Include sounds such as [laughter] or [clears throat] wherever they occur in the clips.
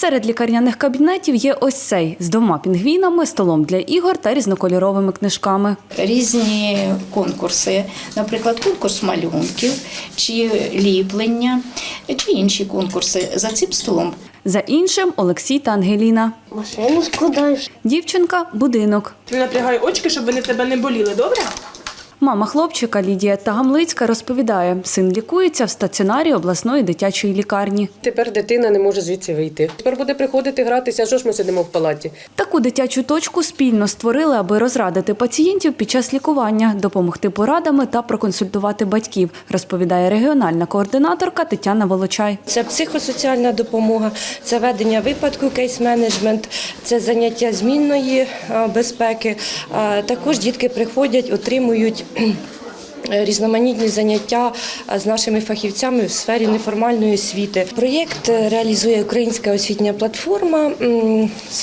Серед лікарняних кабінетів є ось цей з двома пінгвінами, столом для ігор та різнокольоровими книжками. різні конкурси, наприклад, конкурс малюнків чи ліплення, чи інші конкурси за цим столом. За іншим Олексій та Ангеліна. Машину складаєш. Дівчинка будинок. Не напрягай очки, щоб вони в тебе не боліли, добре? Мама хлопчика Лідія Тагамлицька розповідає, син лікується в стаціонарі обласної дитячої лікарні. Тепер дитина не може звідси вийти. Тепер буде приходити гратися, що ж ми сидимо в палаті? Таку дитячу точку спільно створили, аби розрадити пацієнтів під час лікування, допомогти порадами та проконсультувати батьків, розповідає регіональна координаторка Тетяна Волочай. Це психосоціальна допомога, це ведення випадку, кейс-менеджмент, це заняття змінної безпеки. Також дітки приходять, отримують. [clears throat] Різноманітні заняття з нашими фахівцями в сфері неформальної освіти. Проєкт реалізує Українська освітня платформа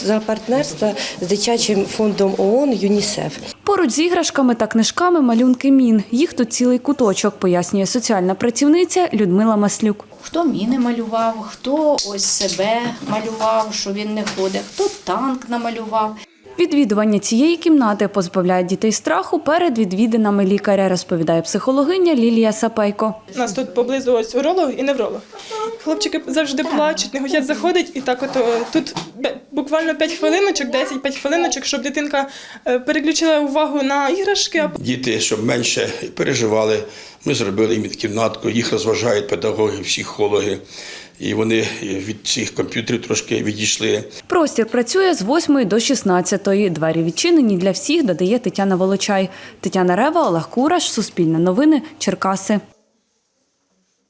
за партнерства з дитячим фондом ООН ЮНІСЕФ. Поруч з іграшками та книжками малюнки мін. Їх тут цілий куточок, пояснює соціальна працівниця Людмила Маслюк. Хто міни малював, хто ось себе малював, що він не ходить, хто танк намалював. Відвідування цієї кімнати позбавляє дітей страху перед відвідинами лікаря, розповідає психологиня Лілія Сапейко. У нас тут поблизу ось уролог і невролог. Хлопчики завжди плачуть, не хочуть заходити, і так от тут буквально 5 хвилиночок, 10-5 хвилиночок, щоб дитинка е, переключила увагу на іграшки, Діти, щоб менше переживали, ми зробили їм кімнатку, їх розважають педагоги, психологи. І вони від цих комп'ютерів трошки відійшли. Простір працює з 8 до 16. Двері відчинені для всіх, додає Тетяна Волочай. Тетяна Рева, Олег Кураш, Суспільне новини, Черкаси.